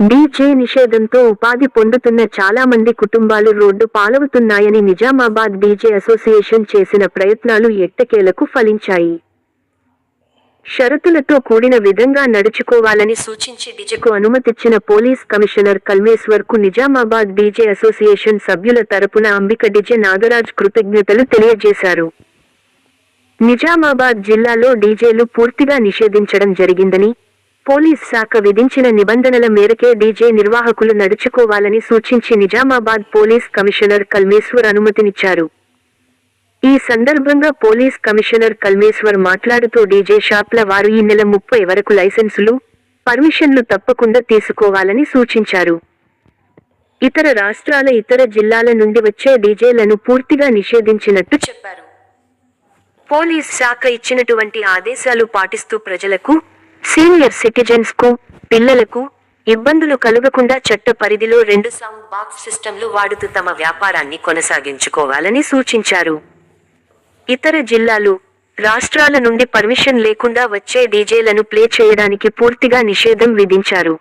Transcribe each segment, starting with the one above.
DJ నిషేధంతో ఉపాధి పొందుతున్న చాలా మంది కుటుంబాలు రోడ్డు పాలవుతున్నాయని నిజామాబాద్ డీజే అసోసియేషన్ చేసిన ప్రయత్నాలు ఎట్టకేలకు ఫలించాయి. షరతులతో కూడిన విధంగా నడుచుకోవాలని సూచించి డీజేకు అనుమతిచ్చిన పోలీస్ కమిషనర్ కల్మేశ్వర్కు నిజామాబాద్ డీజే అసోసియేషన్ సభ్యుల తరపున అంబిక డిజె నాగరాజ్ కృతజ్ఞతలు తెలియజేశారు. నిజామాబాద్ జిల్లాలో డీజేలు పూర్తిగా నిషేధించడం జరిగిందని పోలీస్ శాఖ విధించిన నిబంధనల మేరకే డీజే నిర్వాహకులు నడుచుకోవాలని సూచించి నిజామాబాద్ పోలీస్ కమిషనర్ కల్మేశ్వర్ అనుమతినిచ్చారు. ఈ సందర్భంగా పోలీస్ కమిషనర్ కల్మేశ్వర్ మాట్లాడుతూ డీజే షాప్ల వారు ఈ నెల ముప్పై వరకు లైసెన్సులు పర్మిషన్లు తప్పకుండా తీసుకోవాలని సూచించారు. ఇతర రాష్ట్రాల ఇతర జిల్లాల నుండి వచ్చే డీజేలను పూర్తిగా నిషేధించినట్టు చెప్పారు. పోలీస్ శాఖ ఇచ్చినటువంటి ఆదేశాలు పాటిస్తూ ప్రజలకు సీనియర్ సిటిజన్స్కు పిల్లలకు ఇబ్బందులు కలుగకుండా చట్ట పరిధిలో రెండు సౌండ్ బాక్స్ సిస్టంలు వాడుతూ తమ వ్యాపారాన్ని కొనసాగించుకోవాలని సూచించారు. ఇతర జిల్లాలు రాష్ట్రాల నుండి పర్మిషన్ లేకుండా వచ్చే డీజేలను ప్లే చేయడానికి పూర్తిగా నిషేధం విధించారు.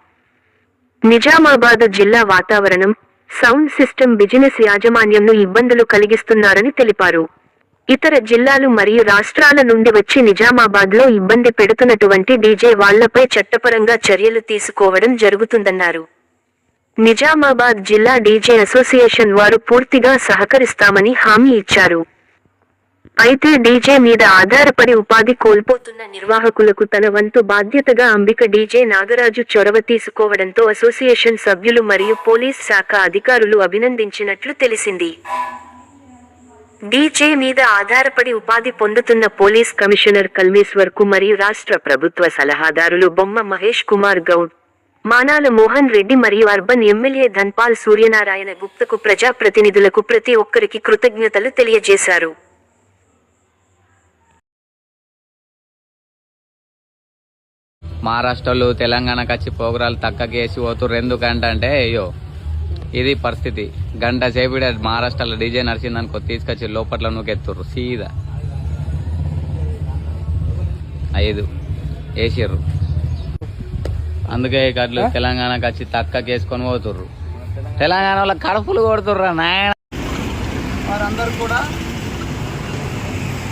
నిజామాబాద్ జిల్లా వాతావరణం సౌండ్ సిస్టమ్ బిజినెస్ యాజమాన్యంను ఇబ్బందులు కలిగిస్తున్నారని తెలిపారు. ఇతర జిల్లాలు మరియు రాష్ట్రాల నుండి వచ్చి నిజామాబాద్లో ఇబ్బంది పెడుతున్నటువంటి డీజే వాళ్ళపై చట్టపరంగా చర్యలు తీసుకోవడం జరుగుతుందన్నారు. నిజామాబాద్ జిల్లా డీజే అసోసియేషన్ వారు పూర్తిగా సహకరిస్తామని హామీ ఇచ్చారు. అయితే డీజే మీద ఆధారపడి ఉపాధి కోల్పోతున్న నిర్వాహకులకు తన వంతు బాధ్యతగా అంబిక డీజే నాగరాజు చొరవ తీసుకోవడంతో అసోసియేషన్ సభ్యులు మరియు పోలీస్ శాఖ అధికారులు అభినందించినట్లు తెలిసింది. డీజే మీద ఆధారపడి ఉపాధి పొందుతున్న పోలీస్ కమిషనర్ కల్మేశ్వర్కు మరియు రాష్ట్ర ప్రభుత్వ సలహాదారులు బొమ్మ మహేష్ కుమార్ గౌడ్ మానాల మోహన్ రెడ్డి మరియు అర్బన్ ఎమ్మెల్యే ధన్పాల్ సూర్యనారాయణ గుప్తకు ప్రజాప్రతినిధులకు ప్రతి ఒక్కరికి కృతజ్ఞతలు తెలియజేశారు. మహారాష్ట్రలో తెలంగాణకు వచ్చి పోగురాలు తక్కకేసి పోతున్నారు ఎందుకంటే అయ్యో ఇది పరిస్థితి. గంట సేపు మహారాష్ట్రలో డీజే నడిచిందనుకో తీసుకొచ్చి లోపట్ల నూకెత్తుర్రు సీదా. ఐదు. వేసిర్రు అందుకే గట్లు తెలంగాణకు వచ్చి తక్కకి వేసుకొని పోతుర్రు. తెలంగాణ వాళ్ళ కడుపులు కొడుతుర్రా నాయన. వారందరూ కూడా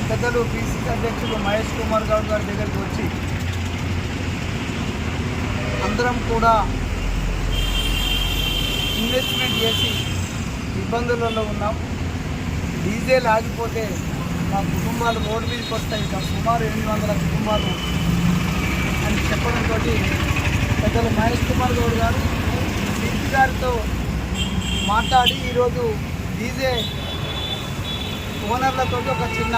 పెద్దలు పిసిసి అధ్యక్షులు మహేష్ కుమార్ గౌడ్ గారి దగ్గరికి వచ్చి అందరం కూడా ఇన్వెస్ట్మెంట్ చేసి ఇబ్బందులలో ఉన్నాం. డీజిల్ ఆగిపోతే మా కుటుంబాలు రోడ్డు మీదకి వస్తాయి. సుమారు ఎనిమిది వందల కుటుంబాలు అని చెప్పడంతో పెద్దలు మహేష్ కుమార్ గౌడ్ గారు సిద్ధి గారితో మాట్లాడి ఈరోజు డీజే ఓనర్లతో ఒక చిన్న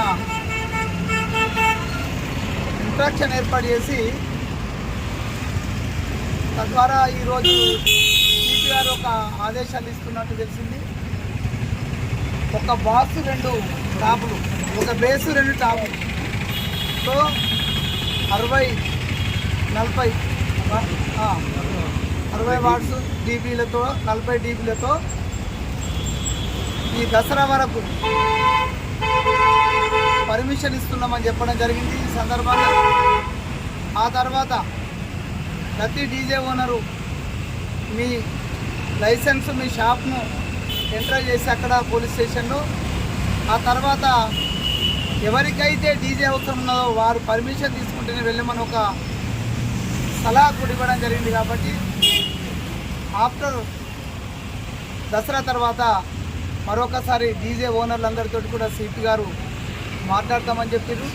ఇంట్రాక్షన్ ఏర్పాటు చేసి తద్వారా ఈరోజు సిపిఆర్ ఒక ఆదేశాలు ఇస్తున్నట్టు తెలిసింది. ఒక బాక్స్ రెండు టాపులు ఒక బేసు రెండు టాపులు. సో అరవై నలభై అరవై వాట్స్ డీబీలతో నలభై డీబీలతో ఈ దసరా వరకు పర్మిషన్ ఇస్తున్నామని చెప్పడం జరిగింది ఈ సందర్భంగా. ఆ తర్వాత ప్రతి డీజే ఓనరు మీ లైసెన్స్ మీ షాప్ను ఎంటర్ చేసి అక్కడ పోలీస్ స్టేషన్లో. ఆ తర్వాత ఎవరికైతే డీజే అవసరం ఉన్నదో వారు పర్మిషన్ తీసుకుంటేనే వెళ్ళమని ఒక సలహా కూడా ఇవ్వడం జరిగింది కాబట్టి ఆఫ్టర్ దసరా తర్వాత మరొకసారి డీజే ఓనర్లందరితో కూడా సిపి గారు మాట్లాడతామని చెప్పారు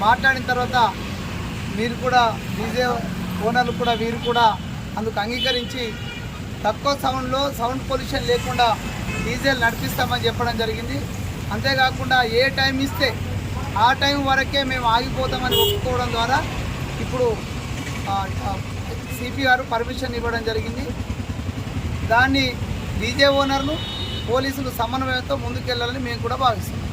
మాట్లాడిన తర్వాత మీరు కూడా డీజే ఓనర్లు కూడా వీరు కూడా అందుకు అంగీకరించి తక్కువ సౌండ్లో సౌండ్ పొల్యూషన్ లేకుండా డీజిల్ నడిపిస్తామని చెప్పడం జరిగింది. అంతేకాకుండా ఏ టైం ఇస్తే ఆ టైం వరకే మేము ఆగిపోతామని ఒప్పుకోవడం ద్వారా ఇప్పుడు సిపి గారు పర్మిషన్ ఇవ్వడం జరిగింది. దాన్ని డీజే ఓనర్లు పోలీసులు సమన్వయంతో ముందుకెళ్ళాలని మేము కూడా భావిస్తున్నాం.